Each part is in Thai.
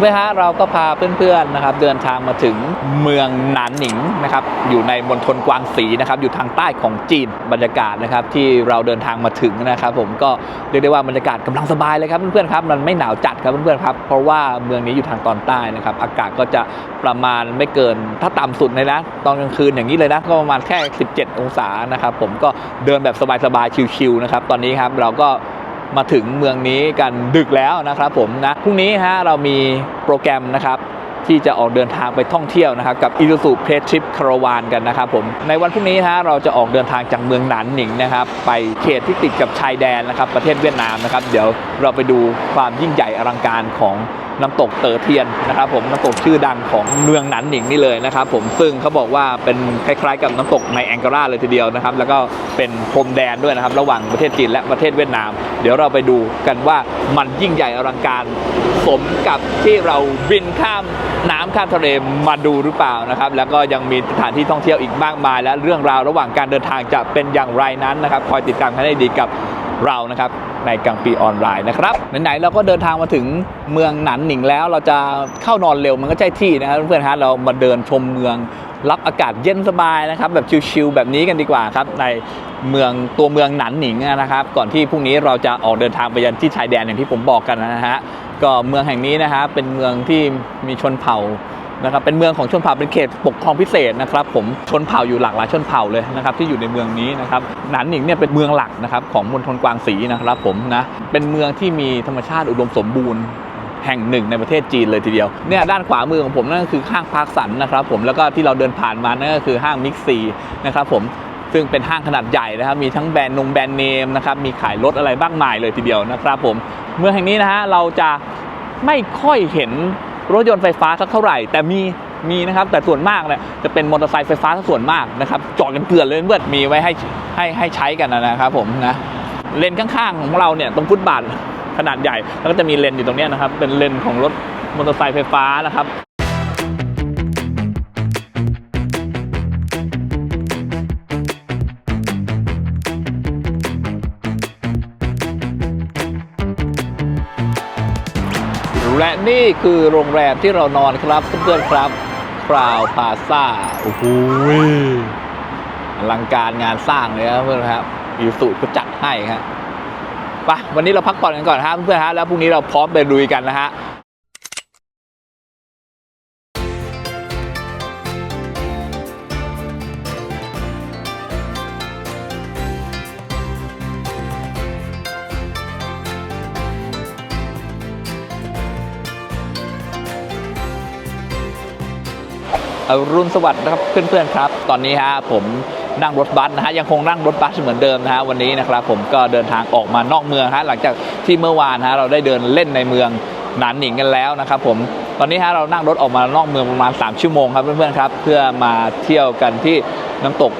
เพื่อนๆฮะเราก็พาเพื่อนๆนะครับเดินทางมาถึงเมืองหนานหนิงนะครับอยู่ในมณฑลกวางสีนะครับอยู่ทางใต้ของจีนบรรยากาศนะครับที่เราเดินทางมาถึงนะครับผมก็เรียกได้ว่าบรรยากาศกำลังสบายเลยครับเพื่อนๆครับมันไม่หนาวจัดครับเพื่อนๆครับเพราะว่าเมืองนี้อยู่ทางตอนใต้นะครับอากาศก็จะประมาณไม่เกินถ้าต่ำสุดเลยนะตอนกลางคืนอย่างนี้เลยนะก็ประมาณแค่ 17 องศานะครับผมก็เดินแบบสบายๆชิลๆนะครับตอนนี้ครับเราก็ มาถึงเมืองนี้กันดึกแล้วนะครับผมนะพรุ่งนี้ฮะเรามีโปรแกรมนะครับที่จะออกเดินทางไปท่องเที่ยวนะครับกับ i s u z u p l a y Trip Caravan กันนะครับผมในวันพรุ่งนี้ฮะเราจะออกเดินทางจากเมืองหนานหนิงนะครับไปเขตที่ติดกับชายแดนนะครับประเทศเวียดนามนะครับเดี๋ยวเราไปดูความยิ่งใหญ่อลังการของ น้ำตกเต๋อเทียนนะครับผมน้ำตกชื่อดังของเมืองนานหนิงนี่เลยนะครับผมซึ่งเขาบอกว่าเป็นคล้ายๆกับน้ำตกในแองการาเลยทีเดียวนะครับแล้วก็เป็นพรมแดนด้วยนะครับระหว่างประเทศจีนและประเทศเวียดนาม เดี๋ยวเราไปดูกันว่ามันยิ่งใหญ่อลังการสมกับที่เราบินข้ามน้ำข้ามทะเลมาดูหรือเปล่านะครับแล้วก็ยังมีสถานที่ท่องเที่ยวอีกมากมาย และเรื่องราวระหว่างการเดินทางจะเป็นอย่างไรนั้นนะครับคอยติดตามกันให้ดีกับ เรานะครับในกังปีออนไลน์นะครับไหนๆเราก็เดินทางมาถึงเมืองหนันหนิงแล้ว เราจะเข้านอนเร็วมันก็ใช่ที่นะครับเพื่อนๆฮะเรามาเดินชมเมืองรับอากาศเย็นสบายนะครับแบบชิลๆแบบนี้กันดีกว่าครับในเมืองตัวเมืองหนันหนิงนะครับ ก่อนที่พรุ่งนี้เราจะออกเดินทางไปยันที่ชายแดนอย่างที่ผมบอกกันนะฮะก็เมืองแห่งนี้นะฮะเป็นเมืองที่มีชนเผ่า นะครับเป็นเมืองของชนเผ่าเป็นเขตปกครองพิเศษนะครับผมชนเผ่าอยู่หลากหลายชนเผ่าเลยนะครับที่อยู่ในเมืองนี้นะครับหนันหนิงเนี่ยเป็นเมืองหลักนะครับของมณฑลกวางสีนะครับผมนะเป็นเมืองที่มีธรรมชาติอุดมสมบูรณ์แห่งหนึ่งในประเทศจีนเลยทีเดียวเนี่ยด้านขวามือของผมนั่นก็คือห้างพาร์คสันนะครับผมแล้วก็ที่เราเดินผ่านมานั่นก็คือห้างมิกซีนะครับผมซึ่งเป็นห้างขนาดใหญ่นะครับมีทั้งแบรนด์นงแบรนด์เนมนะครับมีขายรถอะไรบ้างมายเลยทีเดียวนะครับผมเมืองแห่งนี้นะฮะเราจะไม่ค่อยเห็น รถยนต์ไฟฟ้าสักเท่าไหร่ แต่มีมีนะครับแต่ส่วนมากเนี่ยจะเป็นมอเตอร์ไซค์ไฟฟ้าส่วนมากนะครับจอดกันเกลื่อนเลยเพื่อนมีไว้ให้ให้ให้ใช้กันนะครับผมนะเลนข้างๆของเราเนี่ยตรงฟุตบาทขนาดใหญ่แล้วก็จะมีเลนอยู่ตรงนี้นะครับเป็นเลนของรถมอเตอร์ไซค์ไฟฟ้านะครับ และนี่คือโรงแรมที่เรานอนครับเพื่อนๆครับคราวพาซาโอ้โหอลังการงานสร้างเลยครับเพื่อนๆครับอยู่สูตรก็จัดให้ครับไปวันนี้เราพักผ่อนกันก่อนครับเพื่อนๆฮะแล้วพรุ่งนี้เราพร้อมไปลุยกันนะฮะ อรุณสวัสดิ์นะครับเพื่อนๆครับ ตอนนี้ฮะผมนั่งรถบัสนะฮะยังคงนั่งรถบัสเหมือนเดิมนะฮะวันนี้นะครับผมก็เดินทางออกมานอกเมืองฮะหลังจากที่เมื่อวานฮะเราได้เดินเล่นในเมืองหนานหนิงกันแล้วนะครับผมตอนนี้ฮะเรานั่งรถออกมานอกเมืองประมาณ 3 ชั่วโมงครับเพื่อนๆครับ เพื่อมาเที่ยวกันที่น้ำตก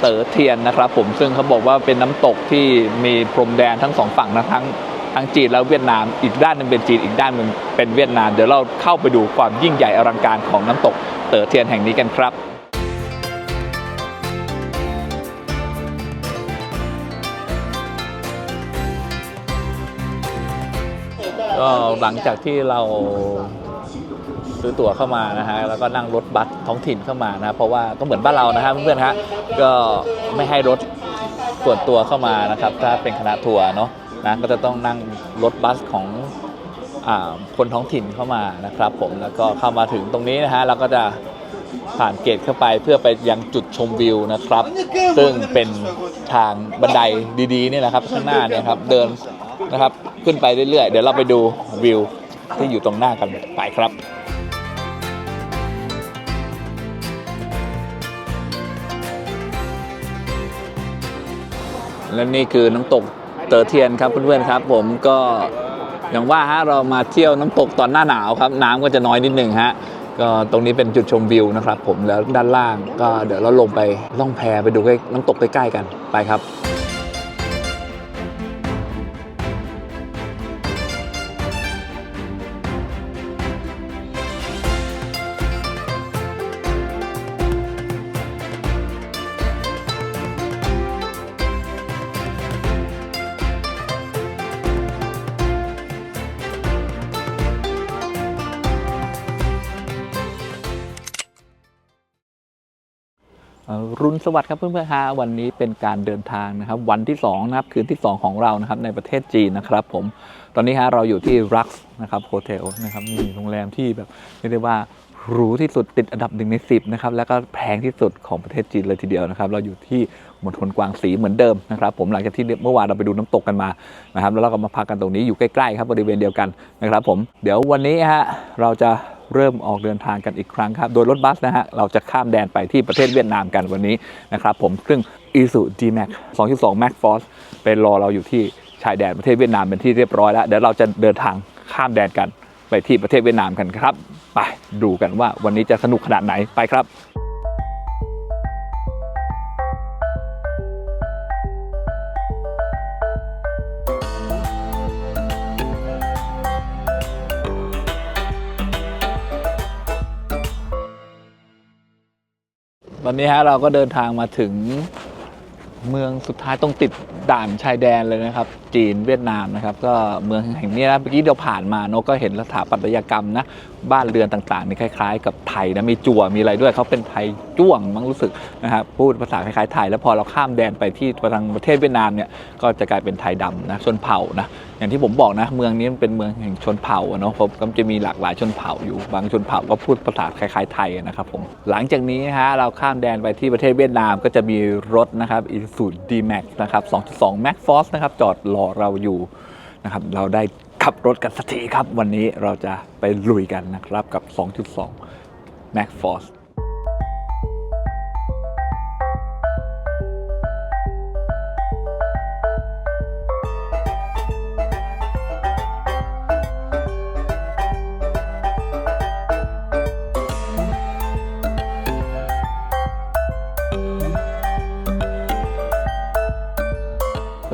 เต๋อเทียนนะครับ ผมซึ่งเขาบอกว่าเป็นน้ำตกที่มีพรมแดนทั้งสองฝั่งนะทั้งทั้งจีนและเวียดนาม อีกด้านนึงเป็นจีนอีกด้านนึงเป็นเวียดนามเดี๋ยวเราเข้าไปดูความยิ่งใหญ่อลังการของน้ำตก เต๋อเทียนแห่งนี้กันครับก็หลังจากที่เราซื้อตั๋วเข้ามานะฮะแล้วก็นั่งรถบัสท้องถิ่นเข้ามานะเพราะว่าก็เหมือนบ้านเรานะฮะเพื่อนๆฮะก็ไม่ให้รถส่วนตัวเข้ามานะครับ ถ้าเป็นคณะทัวร์เนาะนะก็จะต้องนั่งรถบัสของ คนท้องถิ่นเข้ามานะครับผมแล้วก็เข้ามาถึงตรงนี้นะฮะเราก็จะผ่านเกตเข้าไปเพื่อไปยังจุดชมวิวนะครับ ซึ่งเป็นทางบันไดดีๆนี่แหละครับข้างหน้าเนี่ยครับเดินนะครับขึ้นไปเรื่อยๆ เดี๋ยวเราไปดูวิวที่อยู่ตรงหน้ากันไปครับและนี่คือน้ำตกเต๋อเทียนครับเพื่อนๆครับ ผมก็ อย่างว่าฮะเรามาเที่ยวน้ำตกตอนหน้าหนาวครับ น้ำก็จะน้อยนิดหนึ่งฮะก็ตรงนี้เป็นจุดชมวิวนะครับ ผมแล้วด้านล่างก็เดี๋ยวเราลงไปล่องแพไปดูใกล้น้ำตกใกล้ๆกันไปครับ รุนสวัสดิ์ครับเพื่อนๆฮะวันนี้เป็นการเดินทางนะครับ วันที่2นะครับคืนที่ 2 ของเรานะครับในประเทศจีนนะครับ ผมตอนนี้ฮะเราอยู่ที่รักส์นะครับโฮเทลนะครับมีโรงแรมที่แบบเรียกได้ว่าหรูที่สุดติดอันดับหนึ่งในสิบนะครับแล้วก็แพงที่สุดของประเทศจีนเลยทีเดียวนะครับ เราอยู่ที่มณฑลกวางสีเหมือนเดิมนะครับ ผมหลังจากที่เมื่อวานเราไปดูน้ำตกกันมานะครับ แล้วเราก็มาพักกันตรงนี้อยู่ใกล้ๆครับบริเวณเดียวกันนะครับ ผมเดี๋ยววันนี้ฮะเราจะ เริ่มออกเดินทางกันอีกครั้งครับ โดยรถบัสนะฮะ เราจะข้ามแดนไปที่ประเทศเวียดนามกันวันนี้นะครับผมซึ่ง i s u D-Max 2.2 Max Force เป็นรอเราอยู่ที่ชายแดนประเทศเวียดนามเป็นที่เรียบร้อยแล้วเดี๋ยวเราจะเดินทางข้ามแดนกันไปที่ประเทศเวียดนามกันครับ ไปดูกันว่าวันนี้จะสนุกขนาดไหนไปครับ ตอนนี้ฮะเราก็เดินทางมาถึงเมืองสุดท้ายตรงติดด่านชายแดนเลยนะครับ จีนเวียดนามนะครับ ก็เมืองแห่งนี้นะเมื่อกี้เราผ่านมาเนอะก็เห็นสถาปัตยกรรมนะ บ้านเรือนต่างๆนี่คล้าย ๆ กับไทยนะมีจั่วมีอะไรด้วยเขาเป็นไทยจ้วงมั้งรู้สึกนะครับพูดภาษาคล้ายๆไทย แล้วพอเราข้ามแดนไปที่ทางประเทศเวียดนามเนี่ยก็จะกลายเป็นไทยดำนะชนเผ่านะอย่างที่ผมบอกนะเมืองนี้มันเป็นเมืองแห่งชนเผ่าอะเนาะผมก็จะมีหลากหลายชนเผ่าอยู่บางชนเผ่าก็พูดภาษาคล้ายๆไทยนะครับผมหลังจากนี้ฮะเราข้ามแดนไปที่ประเทศเวียดนามก็จะมีรถนะครับอีซูดีแม็กนะครับ2.2 Max Force นะครับจอดรอเราอยู่นะครับเราได้ ขับรถกันสักทีครับ วันนี้เราจะไปลุยกันนะครับกับ 2.2 Max Force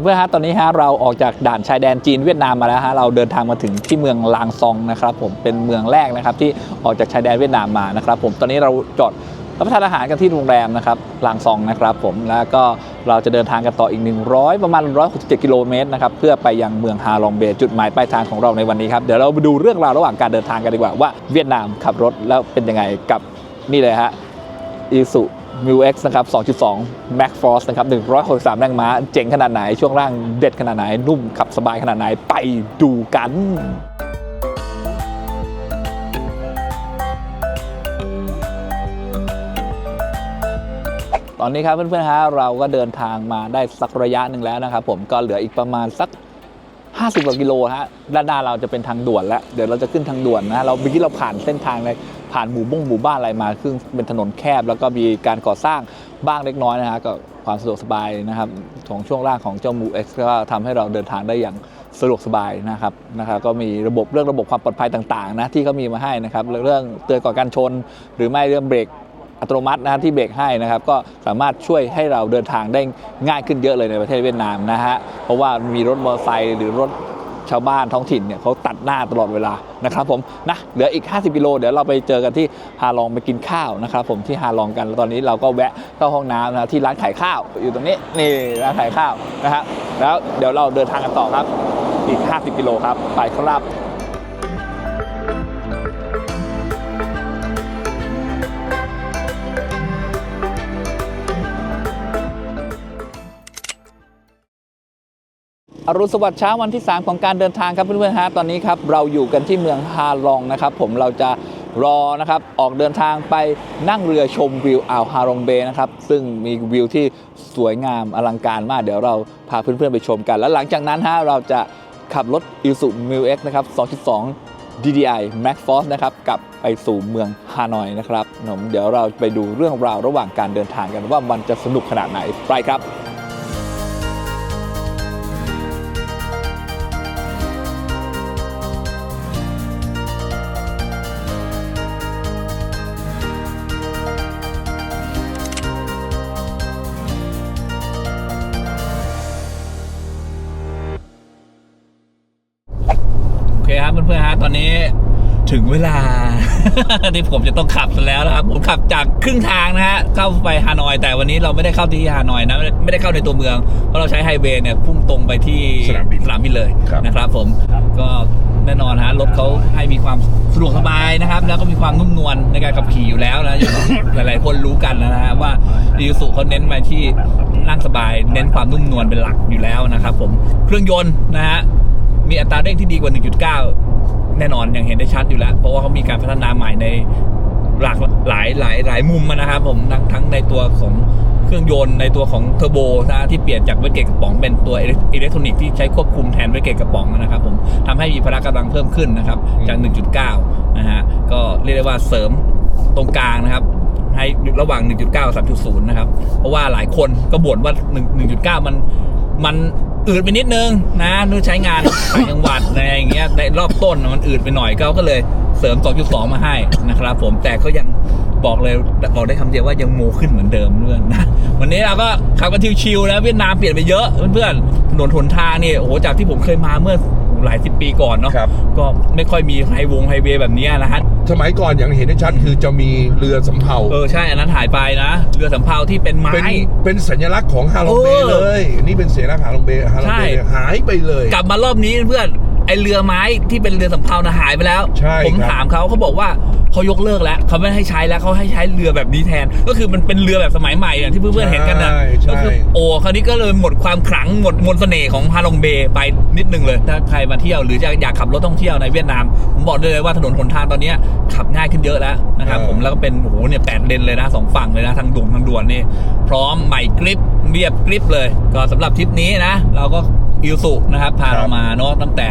เพื่อนฮะตอนนี้ฮะเราออกจากด่านชายแดนจีนเวียดนามมาแล้วฮะเราเดินทางมาถึงที่เมืองลางซองนะครับผมเป็นเมืองแรกนะครับที่ออกจากชายแดนเวียดนามมานะครับผมตอนนี้เราจอดรับประทานอาหารกันที่โรงแรมนะครับลางซองนะครับผมแล้วก็เราจะเดินทางกันต่ออีก 100 ประมาณ 167 กิโลเมตรนะครับเพื่อไปยังเมืองฮาลองเบย์จุดหมายปลายทางของเราในวันนี้ครับเดี๋ยวเราไปดูเรื่องราวระหว่างการเดินทางกันดีกว่าว่าเวียดนามขับรถแล้วเป็นยังไงกับนี่เลยฮะอีสุ มิวเอ็กซ์นะครับ 2.2 Max Force นะครับ 163 แรงม้า เจ๋งขนาดไหน ช่วงล่างเด็ดขนาดไหน นุ่มขับสบายขนาดไหน ไปดูกันตอนนี้ครับเพื่อนๆฮะเราก็เดินทางมาได้สักระยะหนึ่งแล้วนะครับผมก็เหลืออีกประมาณสัก 50กว่ากิโลฮะด้านหน้าเราจะเป็นทางด่วนแล้ว เดี๋ยวเราจะขึ้นทางด่วนนะเราเมื่อกี้เราผ่านเส้นทางเลย ผ่านหมู่บ้งหมู่บ้านอะไรมาซึ่งเป็นถนนแคบ แล้วก็มีการก่อสร้างบ้างเล็กน้อยนะฮะก็ความสะดวกสบายนะครับของช่วงล่างของเจ้ามูเอ็กซ์ก็ทำให้เราเดินทางได้อย่างสะดวกสบายนะครับนะครับก็มีระบบเรื่องระบบความปลอดภัยต่างๆนะที่เขามีมาให้นะครับเรื่องเตือนก่อนการชน หรือไม่เรื่องเบรกอัตโนมัตินะที่เบรกให้นะครับก็สามารถช่วยให้เราเดินทางได้ง่ายขึ้นเยอะเลยในประเทศเวียดนามนะฮะเพราะว่ามีรถมอเตอร์ไซค์หรือรถ ชาวบ้านท้องถิ่นเนี่ยเขาตัดหน้าตลอดเวลานะครับผมนะเหลืออีก 50กิโลเดี๋ยวเราไปเจอกันที่ฮาลองไปกินข้าวนะครับผมที่ฮาลองกันแล้วตอนนี้เราก็แวะเข้าห้องน้ำนะที่ร้านขายข้าวอยู่ตรงนี้นี่ร้านขายข้าวนะครับแล้วเดี๋ยวเราเดินทางกันต่อครับอีก 50กิโลครับไปครับ รุณสวัสดิ์เช้าวันที่ 3 ของการเดินทางครับเพื่อนๆฮะตอนนี้ครับเราอยู่กันที่เมืองฮาลองนะครับผมเราจะรอนะครับออกเดินทางไปนั่งเรือชมวิวอ่าวฮาลองเบย์นะครับซึ่งมีวิวที่สวยงามอลังการมาก เดี๋ยวเราพาเพื่อนๆไปชมกัน แล้วหลังจากนั้นฮะเราจะขับรถ i s u m i l X นะครับ 2.2 DDI Max Force นะครับกลับไปสู่เมืองฮานอยนะครับผมเดี๋ยวเราไปดูเรื่องราวระหว่างการเดินทางกันว่ามันจะสนุกขนาดไหนไปครับ ถึงเวลา ที่ผมจะต้องขับซะแล้วนะครับ ผมขับจากครึ่งทางนะฮะเข้าไปฮานอย แต่วันนี้เราไม่ได้เข้าที่ฮานอยนะ ไม่ได้ไม่ได้เข้าในตัวเมือง เพราะเราใช้ไฮเวย์เนี่ยพุ่งตรงไปที่สนามบินสนามบินเลยครับ นะครับ ผมก็แน่นอนฮะรถเขาให้มีความสะดวกสบายนะครับ แล้วก็มีความนุ่มนวลในการขับขี่อยู่แล้วนะอย่างที่หลายๆคนรู้กันนะฮะว่าอีซูเขาเน้นไปที่นั่งสบาย เน้นความนุ่มนวลเป็นหลักอยู่แล้วนะครับ ผมเครื่องยนต์นะฮะ มีอัตราเร่งที่ดีกว่า 1.9 แน่นอนอย่างเห็นได้ชัดอยู่แล้ว เพราะว่าเขามีการพัฒนาใหม่ในหลากหลายหลายหลายมุมอะนะครับผมทั้งทั้งในตัวของเครื่องยนต์ในตัวของเทอร์โบนะที่เปลี่ยนจากเวทเกตกระป๋องเป็นตัวอิเล็กทรอนิกส์ที่ใช้ควบคุมแทนเวทเกตกระป๋องนะครับผมทำให้มีพละกำลังเพิ่มขึ้นนะครับจาก 1.9 นะฮะก็เรียกได้ว่าเสริมตรงกลางนะครับให้ระหว่าง 1.9กับ3.0 นะครับ เพราะว่าหลายคนก็บ่นว่า1 1.9มันมัน อืดไปนิดนึงนะนู้ใช้งานต่างจังหวัดอะไรอย่างเงี้ยในรอบต้นมันอืดไปหน่อยก็ก็เลยเสริม 2.2 มาให้นะครับผมแต่ก็ยังบอกเลยบอกได้คำเดียวว่ายังโมขึ้นเหมือนเดิมเพื่อนนะวันนี้เราก็ขับกันชิวๆนะเวียดนามเปลี่ยนไปเยอะเพื่อนๆถนนหนทางนี่โอ้โหจากที่ผมเคยมาเมื่อ หลายสิบปีก่อนเนาะครับ ก็ไม่ค่อยมีไฮวงไฮเวย์แบบเนี้ยนะฮะ สมัยก่อนอย่างเห็นได้ชัดคือจะมีเรือสำเภา เออใช่อันนั้นหายไปนะ เรือสำเภาที่เป็นไม้ เป็นเป็นสัญลักษณ์ของฮาลองเบเออเลย นี่เป็นสัญลักษณ์ฮาลองเบฮาลองใช่ เบหายไปเลย กลับมารอบนี้เพื่อน ไอเรือไม้ที่เป็นเรือสำเภานะหายไปแล้ว ใช่ผมครับ ถามเขาเขาบอกว่าเขายกเลิกแล้วเขาไม่ให้ใช้แล้วเขาให้ใช้เรือแบบนี้แทน ก็คือมันเป็นเรือแบบสมัยใหม่อย่างที่เพื่อนๆเห็นกันนะใช่ก็ใช่คือโอ้คราวนี้ก็เลยหมดความขลังหมดมนต์เสน่ห์ของฮาลองเบย์ไปนิดนึงเลยถ้าใครมาเที่ยวหรือจะอยากขับรถท่องเที่ยวในเวียดนามผมบอกได้เลยว่าถนนหนทางตอนเนี้ยขับง่ายขึ้นเยอะแล้วนะครับผมแล้วก็เป็นโอ้โหเนี่ยแปดเลนเลยนะสองฝั่งเลยนะทางด่วนทางด่วนนี่พร้อมใหม่กริปเรียบกริปเลย ก็สำหรับทริปนี้นะ เราก็อิวสุนะครับพาครับเรามาเนาะตั้งแต่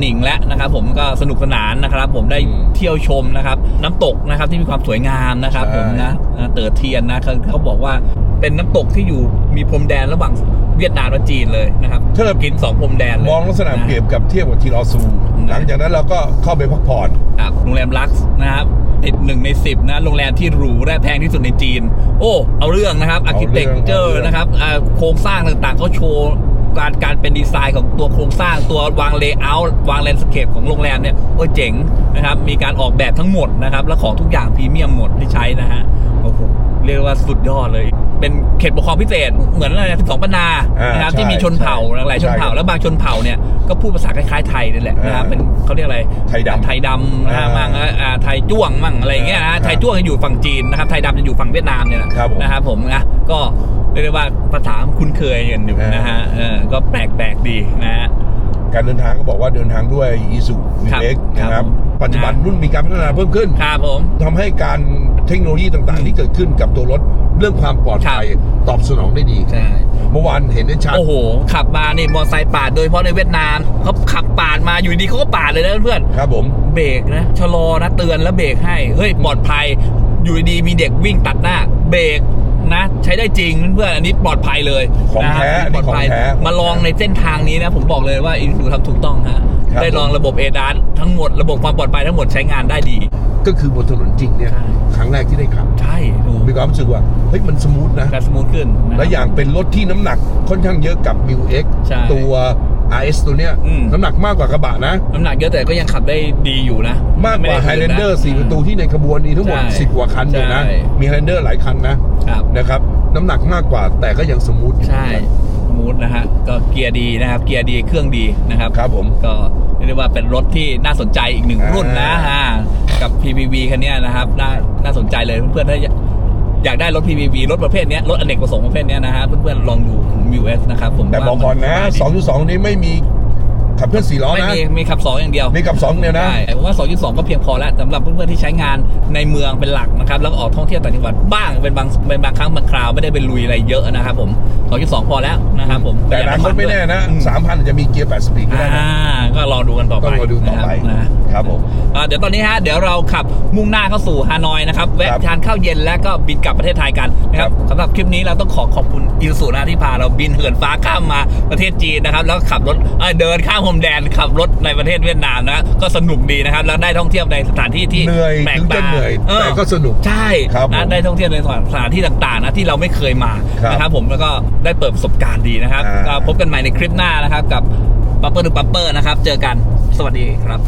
หนันหนิงแล้วนะครับผมก็สนุกสนานนะครับ ผมได้อืมเที่ยวชมนะครับ น้ำตกนะครับที่มีความสวยงามนะครับใช่ผมนะนะเต๋อเทียนนะเขาเขาบอกว่าเป็นน้ำตกที่อยู่มีพรมแดนระหว่างเวียดนามและจีนเลยนะครับถ้าเรากินสองพรมแดนเลยมองลักษณะนะเปรียบกับเทียบกับทีรอซูอืมหลังจากนั้นเราก็เข้าไปพักผ่อนครับโรงแรมลักซ์นะครับติดหนึ่งในสิบนะโรงแรมที่หรูและแพงที่สุดในจีน โอ้ เอาเรื่องนะครับอาร์เอาคิเรื่เต็อกงเจอเอาร์เรื่องนะครับอ่าโครงสร้างต่างๆเขาโชว์ การการเป็นดีไซน์ของตัวโครงสร้างตัววางเลเยอร์วางแลนด์สเคปของโรงแรมเนี่ยโอ้ยเจ๋งนะครับ มีการออกแบบทั้งหมดนะครับ และของทุกอย่างพรีเมียมหมดที่ใช้นะฮะโอ้โหเรียกว่าสุดยอดเลย เป็นเขตปกครองพิเศษเหมือนอะไรสองปันนาอ่านะครับใช่ที่มีชนเผ่าใช่หลายๆชนเผ่าใช่แล้วบางชนเผ่าเนี่ยก็พูดภาษาคล้ายๆไทยนี่แหละนะครับอ่าเป็นเขาเรียกอะไรไทยดำไทยดำนะฮะอ่ามั่งอ่าไทยจ้วงมั่งอะไรอย่างเงี้ยครันะบไทยจ้วงจะอยู่ฝั่งจีนนะครับไทยดำจะอยู่ฝั่งเวียดนามเนี่ยนะครับผมนะครับผมนะก็เรียกได้ว่าภาษาคุ้นเคยกันอยู่อ่านนะฮะเออก็แปลกแปลกๆดีนะฮะการเดินทางก็บอกว่าเดินทางด้วยอีซูมิครับเล็กนะคครัรับบผมปัจจุบันนะรุ่นมีการพัฒนาเพิ่มขึ้นครับผมทำให้การเทคโนโลยีต่างๆ ที่เกิดขึ้นกับตัวรถเรื่องความปลอดภัยตอบสนองได้ดีใช่เมื่อวานเห็นได้ชัดโอ้โห ขับมานี่มอเตอร์ไซค์ปาดโดยเฉพาะในเวียดนามเขาขับปาดมาอยู่ดีเขาก็ปาดเลยนะเพื่อนครับผมเบรกนะชะลอนะเตือนแล้วเบรกให้เฮ้ยปลอดภัยอยู่ดีๆมีเด็กวิ่งตัดหน้าเบรก นะ ใช้ได้จริงเพื่อนๆอันนี้ปลอดภัยเลยของนะแท้ปลอดภัยนี่ของแท้มาลองในเส้นทางนี้นะ ผมบอกเลยว่าอินฟูทำถูกต้องฮะครับ ได้ลองระบบเอดานทั้งหมดระบบความปลอดภัยทั้งหมดใช้งานได้ดี ก็คือบนถนนจริงเนี่ย ใช่ ครั้งแรกที่ได้ขับ ใช่ถูกมีความรู้สึกว่า เฮ้ยมันสมูทนะ การสมูทขึ้นนะ และอย่างเป็นรถที่น้ำหนักค่อนข้างเยอะกับ m ิว X ใช่ ตัว RS ตัวเนี้ยอืม น้ำหนักมากกว่ากระบะนะ น้ำหนักเยอะแต่ก็ยังขับได้ดีอยู่นะมากกว่าไม่ได้ Highlander ฝืนน4ประตูที่ในขบวนนี้ทั้งหมด ใช่10 กว่าคันอยู่นะ ใช่มี Highlander หลายคันนะครับ นะครับน้ำหนักมากกว่าแต่ก็ยังสมูทอยู่ใช่สมูทนะฮะก็เกียร์ดีนะครับเกียร์ดีเครื่องดีนะครับ ครับผม ก็เรียกได้ว่าเป็นรถที่น่าสนใจอีกหนึ่งอ่ารุ่นนะฮะกับ PPV คันเนี้ยนะครับ น่าน่าสนใจเลยเพื่อนๆถ้า อยากได้รถ PPV รถประเภทเนี้ยรถอเนกประสงค์ประเภทเนี้ยนะฮะเพื่อนๆลองดู MUS นะครับผมแต่ว่าบอกก่อนนะมั2.2 นี้ไม่มี ขับเคลื่อน4ล้อไม่นะมีมีขับ2อย่างเดียวมีกับ2เนี่ยนะใช่ผมว่า 2.2 ก็เพียงพอแล้วสำหรับเพื่อนๆที่ใช้งานในเมืองเป็นหลักนะครับแล้วก็ออกท่องเที่ยวต่างจังหวัดบ้างเป็นบางเป็นบางครั้งบางคราวไม่ได้ไปลุยอะไรเยอะนะครับผม 2.2 พอแล้วนะครับผมแต่อนาคตไม่แน่นะอืม3,000อาจจะมีเกียร์8สปีดก็ได้นะอ่าก็รอดูกันต่อไปต้องรอดูต่อไปนะครับนะ ครับผม อ่าเดี๋ยวตอนนี้ฮะเดี๋ยวเราขับมุ่งหน้าเข้าสู่ฮานอยนะครับแวะครับทานข้าวเย็นแล้วก็บินกลับประเทศไทยกันนะครับครับสำหรับคลิปนี้เราต้องขอขอบคุณอิลสุนะที่พาเราบินเหินฟ้าข้ามมาประเทศจีนนะครับแล้วก็ขับรถเอ้ยเดินข้ามพรมแดนขับรถในประเทศเวียดนามนะก็สนุกดีนะครับแล้วได้ท่องเที่ยวในสถานที่ที่เหนื่อยแปลกถึงจะตาเหนื่อยเออแต่ก็สนุก ใช่ครับผมนะได้ท่องเที่ยวในสถานที่ต่างๆนะที่เราไม่เคยมาครับนะครับผมแล้วก็ได้เปิดประสบการณ์ดีนะครับอ่า ก็พบกันใหม่ในคลิปหน้านะครับกับปั๊ปเปอร์ดูปั๊ปเปอร์นะครับ เจอกันสวัสดีครับ